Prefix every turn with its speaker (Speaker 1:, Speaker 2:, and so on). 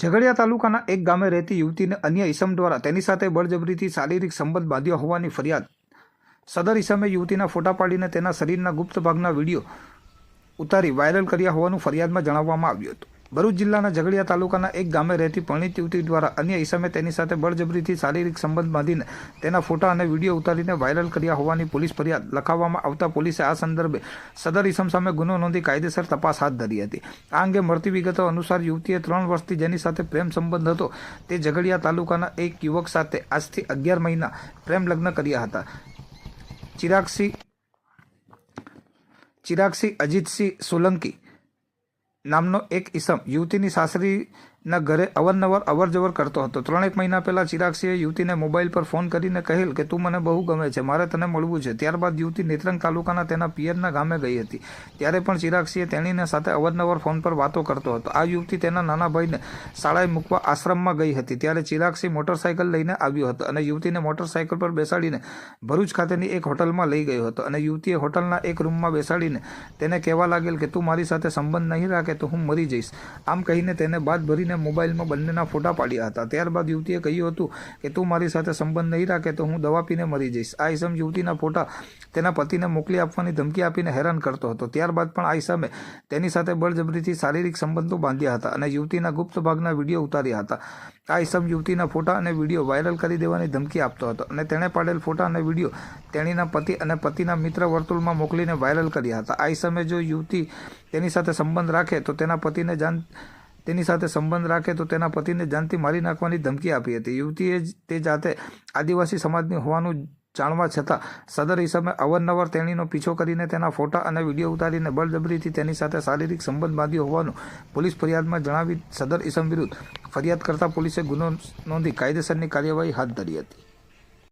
Speaker 1: ઝઘડિયા તાલુકાના એક ગામે રહેતી યુવતીને અન્ય ઈસમ દ્વારા તેની સાથે બળજબરીથી શારીરિક સંબંધ બાંધ્યો હોવાની ફરિયાદ. સદર ઈસમે યુવતીના ફોટા પાડીને તેના શરીરના ગુપ્ત ભાગના વીડિયો ઉતારી વાયરલ કર્યા હોવાનું ફરિયાદમાં જણાવવામાં આવ્યું હતું. ભરૂચ જિલ્લાના ઝઘડિયા તાલુકાના એક ગામે રહેતી પરણિત યુવતી દ્વારા અન્ય ઈસમે તેની સાથે બળજબરીથી શારીરિક સંબંધ બાંધીને તેના ફોટા અને વીડિયો ઉતારીને વાયરલ કર્યા હોવાની પોલીસ ફરિયાદ લખાવવામાં આવતા પોલીસે આ સંદર્ભે સદર ઈસમ સામે ગુનો નોંધી કાયદેસર તપાસ હાથ ધરી હતી. આ અંગે મળતી વિગતો અનુસાર યુવતીએ ત્રણ વર્ષથી જેની સાથે પ્રેમ સંબંધ હતો તે ઝઘડિયા તાલુકાના એક યુવક સાથે આજથી અગિયાર મહિના પ્રેમ લગ્ન કર્યા હતા. ચિરાગસિંહ ચિરાગસિંહ અજીતસિંહ સોલંકી નામનો એક ઈસમ યુવતીની સાસરીના ઘરે અવારનવાર અવરજવર કરતો હતો. ત્રણેક મહિના પહેલા ચિરાગસિંહે યુવતીને મોબાઈલ પર ફોન કરીને કહેલ કે, તું મને બહુ ગમે છે, મારે તને મળવું છે. ત્યારબાદ યુવતી નેત્રંગ તાલુકાના તેના પિયરના ગામે ગઈ હતી. ત્યારે પણ ચિરાગસિંહે તેણીને સાથે અવારનવાર ફોન પર વાતો કરતો હતો. આ યુવતી તેના નાના ભાઈને શાળાએ મૂકવા આશ્રમમાં ગઈ હતી. ત્યારે ચિરાગસિંહ મોટરસાયકલ લઈને આવ્યો હતો અને યુવતીને મોટરસાયકલ પર બેસાડીને ભરૂચ ખાતેની એક હોટલમાં લઈ ગયો હતો. અને યુવતીએ હોટલના એક રૂમમાં બેસાડીને તેને કહેવા લાગેલ કે, તું મારી સાથે સંબંધ નહીં રાખે તો હું મરી જઈશ. આમ કહીને તેને બાદ ભરીને મોબાઈલમાં બંનેના ફોટા પાડ્યા હતા. ત્યારબાદ યુવતીએ કહ્યું હતું કે, તું મારી સાથે સંબંધ નહીં રાખે તો હું દવા પીને મરી જઈશ. આ ઇસમ યુવતીના ફોટા તેના પતિને મોકલી આપવાની ધમકી આપીને હેરાન કરતો હતો. ત્યારબાદ પણ આ ઈસમે તેની સાથે બળજબરીથી શારીરિક સંબંધો બાંધ્યા હતા અને યુવતીના ગુપ્ત ભાગના વીડિયો ઉતાર્યા હતા. આ ઇસમ યુવતીના ફોટા અને વીડિયો વાયરલ કરી દેવાની ધમકી આપતો હતો અને તેણે પાડેલ ફોટા અને વીડિયો તેણીના પતિ અને પતિના મિત્ર વર્તુળમાં મોકલીને વાયરલ કર્યા હતા. આ ઇસમે જો યુવતી તેની સાથે સંબંધ રાખે તો તેના પતિને જાણ તેની સાથે સંબંધ રાખે તો તેના પતિને જાનથી મારી નાખવાની ધમકી આપી હતી. યુવતીએ તે જાતે આદિવાસી સમાજની હોવાનું જાણવા છતાં સદર ઈસમે અવારનવાર તેણીનો પીછો કરીને તેના ફોટા અને વીડિયો ઉતારીને બળજબરીથી તેની સાથે શારીરિક સંબંધ બાંધ્યો હોવાનું પોલીસ ફરિયાદમાં જણાવી સદર ઈસમ વિરુદ્ધ ફરિયાદ કરતા પોલીસે ગુનો નોંધી કાયદેસરની કાર્યવાહી હાથ ધરી હતી.